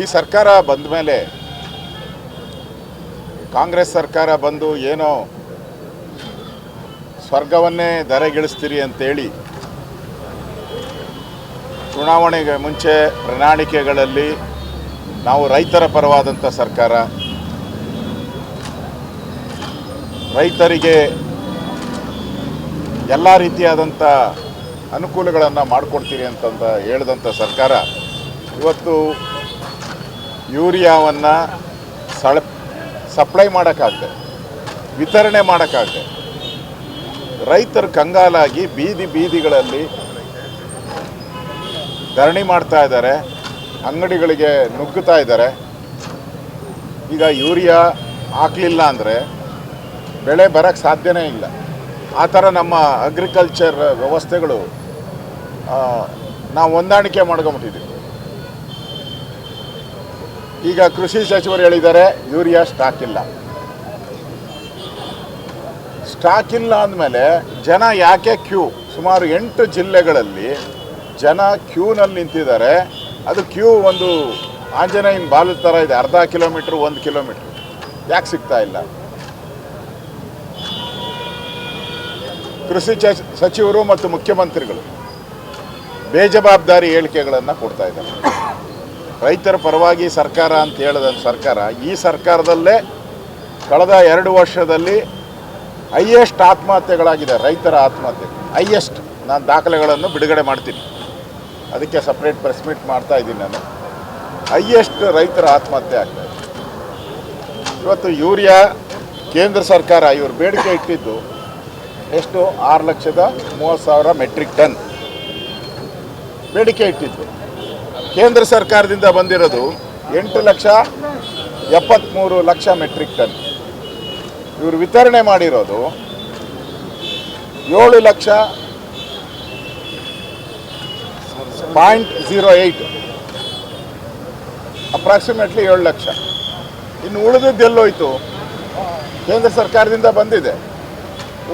ಈ ಸರ್ಕಾರ ಬಂದ ಮೇಲೆ ಕಾಂಗ್ರೆಸ್ ಸರ್ಕಾರ ಬಂದು ಏನೋ ಸ್ವರ್ಗವನ್ನೇ ದರೆಗಿಳಿಸ್ತೀರಿ ಅಂತೇಳಿ ಚುನಾವಣೆಗೆ ಮುಂಚೆ ಪ್ರಣಾಳಿಕೆಗಳಲ್ಲಿ ನಾವು ರೈತರ ಪರವಾದಂಥ ಸರ್ಕಾರ. ರೈತರಿಗೆ ಎಲ್ಲ ರೀತಿಯಾದಂಥ ಅನುಕೂಲಗಳನ್ನು ಮಾಡಿಕೊಡ್ತೀರಿ ಅಂತಂದ ಹೇಳಿದಂಥ ಸರ್ಕಾರ. ಇವತ್ತು ಯೂರಿಯಾವನ್ನು ಸಳ, ಸಪ್ಲೈ ಮಾಡೋಕ್ಕಾಗದೆ, ವಿತರಣೆ ಮಾಡೋಕ್ಕಾಗದೆ, ರೈತರು ಕಂಗಾಲಾಗಿ ಬೀದಿ ಬೀದಿಗಳಲ್ಲಿ ಧರಣಿ ಮಾಡ್ತಾ ಇದ್ದಾರೆ, ಅಂಗಡಿಗಳಿಗೆ ನುಗ್ಗುತ್ತಾ ಇದ್ದಾರೆ. ಈಗ ಯೂರಿಯಾ ಹಾಕಲಿಲ್ಲ ಅಂದರೆ ಬೆಳೆ ಬರೋಕ್ಕೆ ಸಾಧ್ಯನೇ ಇಲ್ಲ. ಆ ಥರ ನಮ್ಮ ಅಗ್ರಿಕಲ್ಚರ್ ವ್ಯವಸ್ಥೆಗಳು ನಾವು ಹೊಂದಾಣಿಕೆ ಮಾಡ್ಕೊಂಬಿಟ್ಟಿದ್ದೀವಿ. ಈಗ ಕೃಷಿ ಸಚಿವರು ಹೇಳಿದ್ದಾರೆ, ಯೂರಿಯಾ ಸ್ಟಾಕ್ ಇಲ್ಲ. ಸ್ಟಾಕ್ ಇಲ್ಲ ಅಂದಮೇಲೆ ಜನ ಯಾಕೆ ಕ್ಯೂ ಸುಮಾರು ಎಂಟು ಜಿಲ್ಲೆಗಳಲ್ಲಿ ಜನ ಕ್ಯೂನಲ್ಲಿ ನಿಂತಿದ್ದಾರೆ. ಅದು ಕ್ಯೂ ಒಂದು ಆಂಜನೇಯನ ಬಾಲದ ಥರ ಇದೆ, ಅರ್ಧ ಕಿಲೋಮೀಟ್ರ್, ಒಂದು ಕಿಲೋಮೀಟ್ರ್. ಯಾಕೆ ಸಿಗ್ತಾ ಇಲ್ಲ? ಕೃಷಿ ಸಚಿವರು ಮತ್ತು ಮುಖ್ಯಮಂತ್ರಿಗಳು ಬೇಜವಾಬ್ದಾರಿ ಹೇಳಿಕೆಗಳನ್ನು ಕೊಡ್ತಾ ಇದ್ದಾರೆ. ರೈತರ ಪರವಾಗಿ ಸರ್ಕಾರ ಅಂತ ಹೇಳಿದ ಸರ್ಕಾರ, ಈ ಸರ್ಕಾರದಲ್ಲೇ ಕಳೆದ ಎರಡು ವರ್ಷದಲ್ಲಿ ಹೈಯೆಸ್ಟ್ ಆತ್ಮಹತ್ಯೆಗಳಾಗಿದೆ ರೈತರ ಆತ್ಮಹತ್ಯೆ ಹೈಯೆಸ್ಟ್ ನಾನು ದಾಖಲೆಗಳನ್ನು ಬಿಡುಗಡೆ ಮಾಡ್ತೀನಿ. ಅದಕ್ಕೆ ಸಪ್ರೇಟ್ ಪ್ರೆಸ್ ಮೀಟ್ ಮಾಡ್ತಾ ಇದ್ದೀನಿ ನಾನು. ಹೈಯೆಸ್ಟ್ ರೈತರ ಆತ್ಮಹತ್ಯೆ ಆಗ್ತಾ ಇದೆ. ಇವತ್ತು ಯೂರಿಯಾ ಕೇಂದ್ರ ಸರ್ಕಾರ, ಇವರು ಬೇಡಿಕೆ ಇಟ್ಟಿದ್ದು ಎಷ್ಟು? ಆರು ಲಕ್ಷದ ಮೂವತ್ತು ಸಾವಿರ ಮೆಟ್ರಿಕ್ ಟನ್. ಬೇಡಿಕೆ ಇಟ್ಟಿದ್ದು. ಕೇಂದ್ರ ಸರ್ಕಾರದಿಂದ ಬಂದಿರೋದು ಎಂಟು ಲಕ್ಷ ಎಪ್ಪತ್ತ್ಮೂರು ಲಕ್ಷ ಮೆಟ್ರಿಕ್ ಟನ್. ಇವರು ವಿತರಣೆ ಮಾಡಿರೋದು ಏಳು lakh point zero eight. Approximately ಏಳು ಲಕ್ಷ. ಇನ್ನು ಉಳಿದಿದ್ದು ಎಲ್ಲೋಯ್ತು? ಕೇಂದ್ರ ಸರ್ಕಾರದಿಂದ ಬಂದಿದೆ.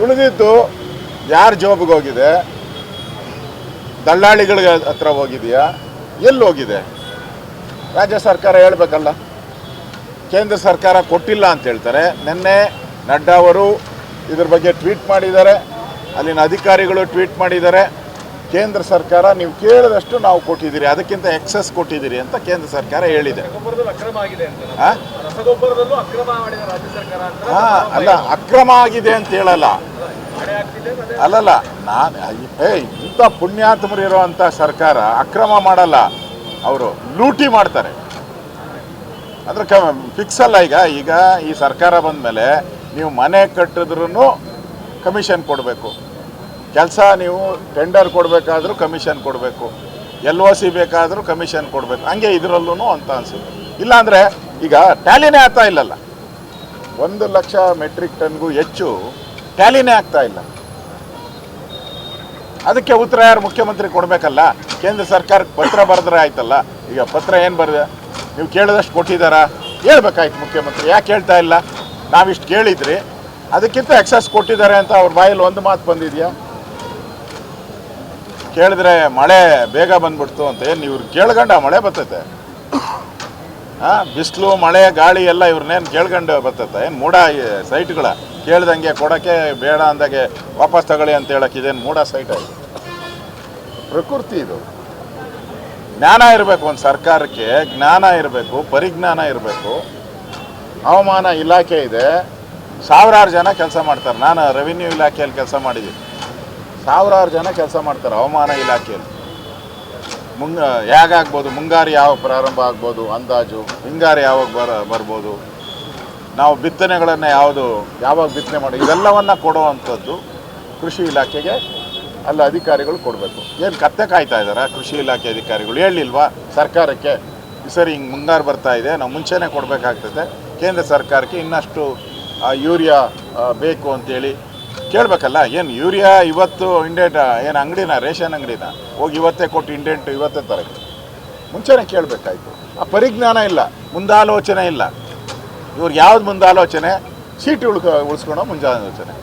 ಉಳಿದಿದ್ದು ಯಾರ ಜಾಬ್ಗೆ ಹೋಗಿದೆ? ದಲ್ಲಾಳಿಗಳಿಗೆ ಹತ್ರ ಹೋಗಿದೆಯಾ? ಎಲ್ಲಿ ಹೋಗಿದೆ ರಾಜ್ಯ ಸರ್ಕಾರ ಹೇಳಬೇಕಲ್ಲ. ಕೇಂದ್ರ ಸರ್ಕಾರ ಕೊಟ್ಟಿಲ್ಲ ಅಂತ ಹೇಳ್ತಾರೆ. ನಿನ್ನೆ ನಡ್ಡಾ ಅವರು ಇದ್ರ ಬಗ್ಗೆ ಟ್ವೀಟ್ ಮಾಡಿದ್ದಾರೆ. ಅಲ್ಲಿನ ಅಧಿಕಾರಿಗಳು ಟ್ವೀಟ್ ಮಾಡಿದ್ದಾರೆ. ಕೇಂದ್ರ ಸರ್ಕಾರ ನೀವು ಕೇಳಿದಷ್ಟು ನಾವು ಕೊಟ್ಟಿದ್ದೀರಿ. ಅದಕ್ಕಿಂತ ಎಕ್ಸಸ್ ಕೊಟ್ಟಿದ್ದೀರಿ ಅಂತ ಕೇಂದ್ರ ಸರ್ಕಾರ ಹೇಳಿದೆ. ಅಲ್ಲ ಅಕ್ರಮ ಆಗಿದೆ ಅಂತ ಹೇಳಲ್ಲ. ಅಲ್ಲಲ್ಲ ನಾನು ಹೇ, ಇಂಥ ಪುಣ್ಯಾತ್ಮರು ಇರುವಂಥ ಸರ್ಕಾರ ಅಕ್ರಮ ಮಾಡಲ್ಲ. ಅವರು ಲೂಟಿ ಮಾಡ್ತಾರೆ. ಅಂದ್ರೆ ಕ ಫಿಕ್ಸ್ ಅಲ್ಲ ಈಗ. ಈಗ ಈ ಸರ್ಕಾರ ಬಂದ ಮೇಲೆ ನೀವು ಮನೆ ಕಟ್ಟಿದ್ರೂ ಕಮಿಷನ್ ಕೊಡಬೇಕು. ಕೆಲಸ ನೀವು ಟೆಂಡರ್ ಕೊಡಬೇಕಾದ್ರೂ ಕಮಿಷನ್ ಕೊಡಬೇಕು. ಎಲ್ ಒ ಸಿ ಬೇಕಾದರೂ ಕಮಿಷನ್ ಕೊಡಬೇಕು. ಹಂಗೆ ಇದರಲ್ಲೂ ಅಂತ ಅನ್ಸುತ್ತೆ. ಇಲ್ಲಾಂದರೆ ಈಗ ಟ್ಯಾಲಿನೇ ಆಗ್ತಾ ಇಲ್ಲಲ್ಲ. ಒಂದು ಲಕ್ಷ ಮೆಟ್ರಿಕ್ ಟನ್ಗೂ ಹೆಚ್ಚು ಟ್ಯಾಲಿನೇ ಆಗ್ತಾ ಇಲ್ಲ. ಅದಕ್ಕೆ ಉತ್ತರ ಯಾರು? ಮುಖ್ಯಮಂತ್ರಿ ಕೊಡಬೇಕಲ್ಲ. ಕೇಂದ್ರ ಸರ್ಕಾರಕ್ಕೆ ಪತ್ರ ಬರೆದ್ರೆ ಆಯ್ತಲ್ಲ. ಈಗ ಪತ್ರ ಏನು ಬರೆದ? ನೀವು ಕೇಳಿದಷ್ಟು ಕೊಟ್ಟಿದ್ದಾರಾ? ಹೇಳ್ಬೇಕಾಯ್ತು ಮುಖ್ಯಮಂತ್ರಿ. ಯಾಕೆ ಹೇಳ್ತಾ ಇಲ್ಲ? ನಾವಿಷ್ಟು ಕೇಳಿದ್ರಿ. ಅದಕ್ಕಿಂತ ಎಕ್ಸಸ್ ಕೊಟ್ಟಿದ್ದಾರೆ ಅಂತ ಅವ್ರ ಬಾಯಲ್ಲಿ ಒಂದು ಮಾತು ಬಂದಿದೆಯಾ? ಕೇಳಿದ್ರೆ ಮಳೆ ಬೇಗ ಬಂದ್ಬಿಡ್ತು ಅಂತ ಏನು ಇವ್ರು ಕೇಳ್ಗಂಡ ಮಳೆ ಬರ್ತೈತೆ? ಬಿಸಿಲು ಮಳೆ ಗಾಳಿ ಎಲ್ಲ ಇವ್ರನ್ನೇನು ಕೇಳ್ಕೊಂಡು ಬರ್ತೈತೆ. ಏನು ಮೂಡ ಸೈಟ್ಗಳ? ಕೇಳ್ದಂಗೆ ಕೊಡೋಕ್ಕೆ ಬೇಡ ಅಂದಾಗೆ ವಾಪಸ್ ತಗೊಳ್ಳಿ ಅಂತ ಹೇಳಕ್ಕೆ ಇದೇನು ಮೂಡ ಸೈಟ್ ಆಗಿದೆ ಪ್ರಕೃತಿ ಇದು. ಜ್ಞಾನ ಇರಬೇಕು ಒಂದು ಸರ್ಕಾರಕ್ಕೆ ಜ್ಞಾನ ಇರಬೇಕು ಪರಿಜ್ಞಾನ ಇರಬೇಕು. ಹವಾಮಾನ ಇಲಾಖೆ ಇದೆ. ಸಾವಿರಾರು ಜನ ಕೆಲಸ ಮಾಡ್ತಾರೆ. ನಾನು ರೆವಿನ್ಯೂ ಇಲಾಖೆಯಲ್ಲಿ ಕೆಲಸ ಮಾಡಿದ್ದೀನಿ. ಸಾವಿರಾರು ಜನ ಕೆಲಸ ಮಾಡ್ತಾರೆ ಹವಾಮಾನ ಇಲಾಖೆಯಲ್ಲಿ. ಮುಂಗ ಹೇಗಾಗ್ಬೋದು ಮುಂಗಾರು ಯಾವಾಗ ಪ್ರಾರಂಭ ಆಗ್ಬೋದು, ಅಂದಾಜು, ಹಿಂಗಾರು ಯಾವಾಗ ಬರ, ಬರ್ಬೋದು? ನಾವು ಬಿತ್ತನೆಗಳನ್ನು ಯಾವುದು, ಯಾವಾಗ ಬಿತ್ತನೆ ಮಾಡಿ, ಇವೆಲ್ಲವನ್ನು ಕೊಡುವಂಥದ್ದು ಕೃಷಿ ಇಲಾಖೆಗೆ, ಅಲ್ಲಿ ಅಧಿಕಾರಿಗಳು ಕೊಡಬೇಕು. ಏನು ಕತ್ತೆ ಕಾಯ್ತಾ ಇದ್ದಾರೆ? ಕೃಷಿ ಇಲಾಖೆ ಅಧಿಕಾರಿಗಳು ಹೇಳಿಲ್ವಾ? ಸರ್ಕಾರಕ್ಕೆ, ಈ ಸರಿ ಹಿಂಗೆ ಮುಂಗಾರು ಬರ್ತಾ ಇದೆ, ನಾವು ಮುಂಚೆನೇ ಕೊಡಬೇಕಾಗ್ತದೆ. ಕೇಂದ್ರ ಸರ್ಕಾರಕ್ಕೆ ಇನ್ನಷ್ಟು ಯೂರಿಯಾ ಬೇಕು ಅಂತೇಳಿ ಕೇಳಬೇಕಲ್ಲ, ಏನು ಯೂರಿಯಾ ಇವತ್ತು ಇಂಡೆಂಟ್ ಏನು ಅಂಗಡಿನ, ರೇಷನ್ ಅಂಗಡಿನ? ಹೋಗಿ ಇವತ್ತೇ ಕೊಟ್ಟು ಇಂಡೆಂಟ್ ಇವತ್ತೇ ತರಕ್ಕೆ ಮುಂಚೆನೇ ಕೇಳಬೇಕಾಯ್ತು. ಆ ಪರಿಜ್ಞಾನ ಇಲ್ಲ, ಮುಂದಾಲೋಚನೆ ಇಲ್ಲ. ಇವ್ರಿಗೆ ಯಾವ್ದು ಮುಂದಾಲೋಚನೆ? ಸೀಟ್ ಉಳ್ಕೊ, ಉಳಿಸ್ಕೊಳೋ ಮುಂಜಾಲೋಚನೆ